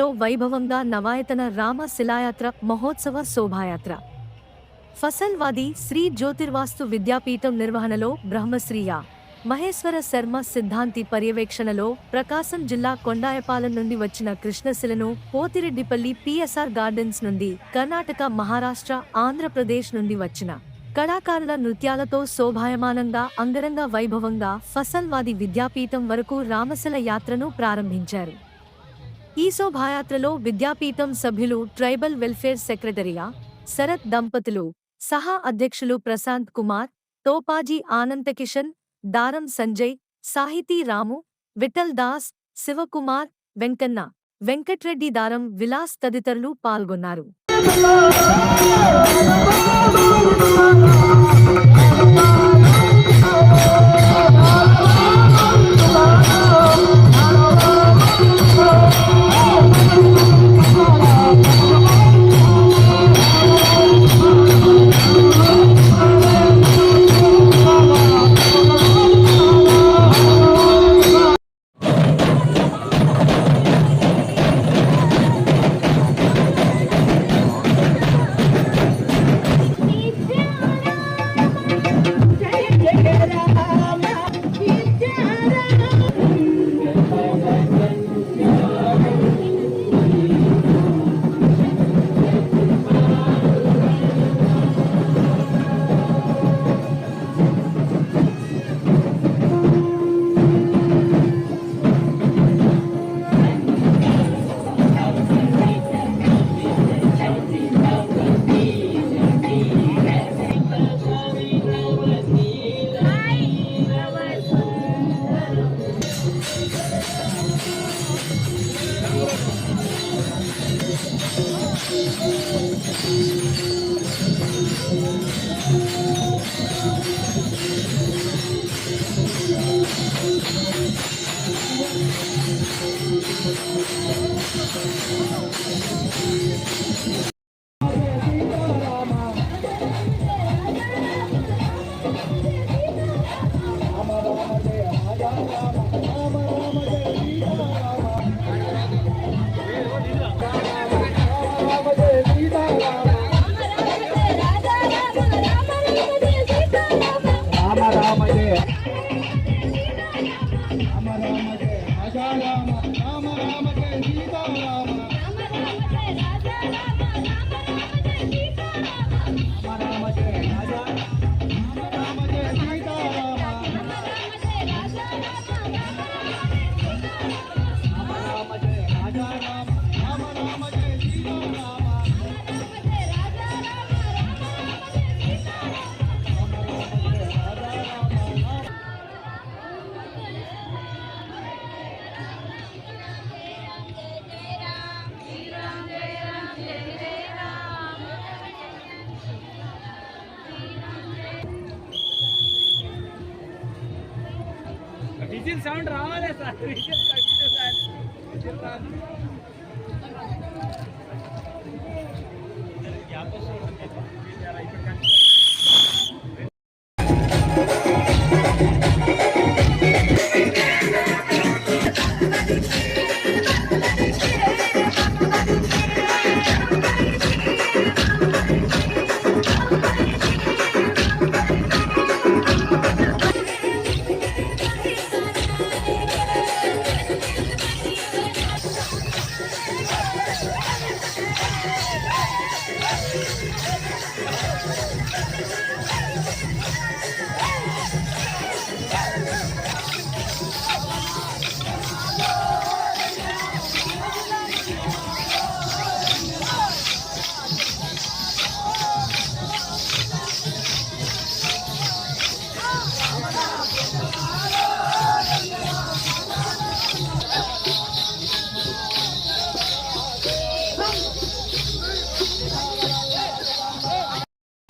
సంగారెడ్డిలో వైభవంగా నవాయతన రామ శిలాయాత్ర మహోత్సవ శోభాయాత్ర. ఫసల్వాది శ్రీ జ్యోతిర్వాస్తు విద్యాపీఠం నిర్వహణలో బ్రహ్మశ్రీయ మహేశ్వర శర్మ సిద్ధాంతి పర్యవేక్షణలో ప్రకాశం జిల్లా కొండాయపాలెం నుండి వచ్చిన కృష్ణశిలను పోతిరెడ్డిపల్లి పిఎస్ఆర్ గార్డెన్స్ నుండి కర్ణాటక మహారాష్ట్ర ఆంధ్రప్రదేశ్ నుండి వచ్చిన కళాకారుల నృత్యాలతో శోభాయమానంగా అంగరంగ వైభవంగా ఫసల్వాది విద్యాపీఠం వరకు రామశిల యాత్రను ప్రారంభించారు. ఈ శోభాయాత్రలో విద్యాపీఠం సభ్యులు ట్రైబల్ వెల్ఫేర్ సెక్రటరీగా శరత్ దంపతులు సహా అధ్యక్షులు ప్రశాంత్ కుమార్ తోపాజీ ఆనందకిషన్ దారం సంజయ్ సాహితీ రాము విఠల్ దాస్ శివకుమార్ వెంకన్న వెంకట్రెడ్డి దారం విలాస్ తదితరులు పాల్గొన్నారు. విజిల్ సౌండ్ రావాలి sir. Whistle continue sir. Whistle రాదు ఇప్పుడు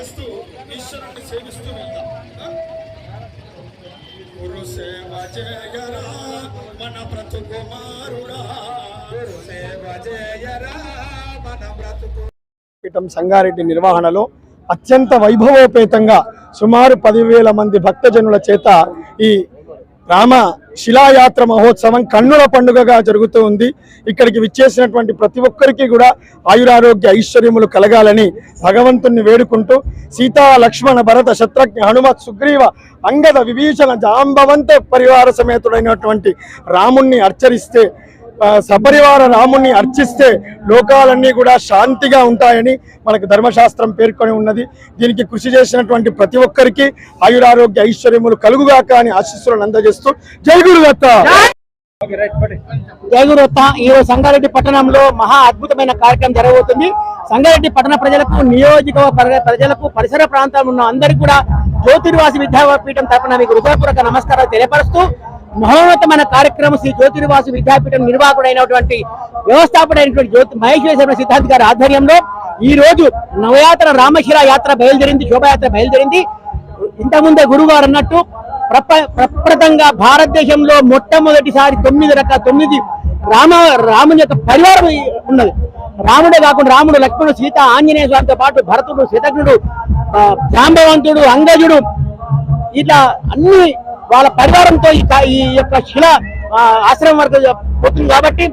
చేస్తూ ఈశ్వరుణ్ణి సేవిస్తూ వెళ్దాం. గురు సేవ జయరా మన బ్రతుకుమారుడా. గురు సేవ జయరా మన బ్రతుకు పీఠం సంగారెడ్డి నిర్వహణలో అత్యంత వైభవోపేతంగా సుమారు పదివేల మంది భక్తజనుల చేత ఈ రామ శిలాయాత్ర మహోత్సవం కన్నుల పండుగగా జరుగుతూ ఉంది. ఇక్కడికి విచ్చేసినటువంటి ప్రతి ఒక్కరికి కూడా ఆయురారోగ్య ఐశ్వర్యములు కలగాలని భగవంతుణ్ణి వేడుకుంటూ సీతా లక్ష్మణ భరత శత్రుఘ్న హనుమత్ సుగ్రీవ అంగద విభీషణ జాంబవంత పరివార సమేతుడైనటువంటి రాముణ్ణి అర్చరిస్తే సపరివార రాముణ్ణి అర్చిస్తే లోకాలన్నీ కూడా శాంతిగా ఉంటాయని మనకు ధర్మశాస్త్రం పేర్కొని ఉన్నది. దీనికి కృషి చేసినటువంటి ప్రతి ఒక్కరికి ఆయురారోగ్య ఐశ్వర్యములు కలుగుగాక అని ఆశీస్సులను అందజేస్తూ జై గురుదత్త. జయగురుత్త ఈ సంగారెడ్డి పట్టణంలో మహా అద్భుతమైన కార్యక్రమం జరగబోతుంది. సంగారెడ్డి పట్టణ ప్రజలకు నియోజకవర్గ ప్రజలకు పరిసర ప్రాంతాల్లో ఉన్న అందరికీ కూడా జ్యోతిర్వాసి విద్యాపీఠం తరపున మీకు హృదయపూర్వక నమస్కారాలు తెలియపరుస్తూ మహోన్నతమైన కార్యక్రమం శ్రీ జ్యోతిర్వాసి విద్యాపీఠం నిర్వాహకుడైనటువంటి వ్యవస్థాపకుడైనటువంటి జ్యోతి మహేశ్వర సిద్ధాంత్ గారి ఆధ్వర్యంలో ఈ రోజు నవయాత్ర రామశిర యాత్ర బయలుదేరింది శోభాయాత్ర బయలుదేరింది. ఇంతకుముందే గురువారు అన్నట్టు ప్రప ప్రప్రదంగా భారతదేశంలో మొట్టమొదటిసారి తొమ్మిది రకాల తొమ్మిది రామ రాముని యొక్క పరివారం ఉన్నది. రాముడే కాకుండా రాముడు లక్ష్మణుడు సీత ఆంజనేయ స్వామితో పాటు భరతుడు శతజ్ఞుడు జాంబవంతుడు అంగజుడు ఇట్లా అన్ని వాళ్ళ పరివారంతో ఈ ఈ యొక్క శిల ఆశ్రమం వరకు పోతుంది కాబట్టి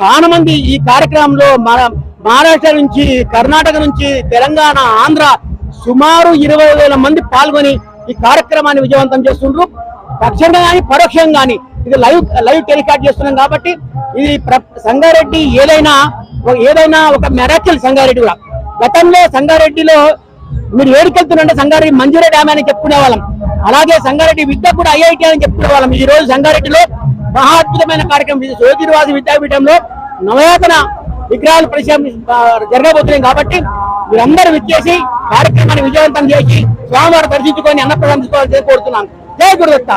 చాలా మంది ఈ కార్యక్రమంలో మన మహారాష్ట్ర నుంచి కర్ణాటక నుంచి తెలంగాణ ఆంధ్ర సుమారు ఇరవై వేల మంది పాల్గొని ఈ కార్యక్రమాన్ని విజయవంతం చేస్తుండ్రు. పక్షంగా కానీ పరోక్షంగా కానీ ఇది లైవ్ లైవ్ టెలికాస్ట్ చేస్తున్నాం కాబట్టి ఇది సంగారెడ్డి ఏదైనా ఏదైనా ఒక మెరాకిల్ సంగారెడ్డి కూడా. గతంలో సంగారెడ్డిలో మీరు ఏడుకెళ్తున్నారంటే సంగారెడ్డి మంజూరే డ్యామ్ అని చెప్పుకునే వాళ్ళం. అలాగే సంగారెడ్డి విద్య కూడా ఐఐటి అని చెప్పుకునే వాళ్ళం. ఈ రోజు సంగారెడ్డిలో మహా అద్భుతమైన కార్యక్రమం ఇది. జ్యోతిర్వాసి విద్యాపీఠంలో నవయాతన విగ్రహాలు పరిచయం జరగబోతున్నాయి కాబట్టి మీరందరూ విచ్చేసి కార్యక్రమాన్ని విజయవంతం చేసి స్వామివారు దర్శించుకొని అన్నప్రదం తీసుకోవాలని కోరుతున్నాను. జై గురుదత్త.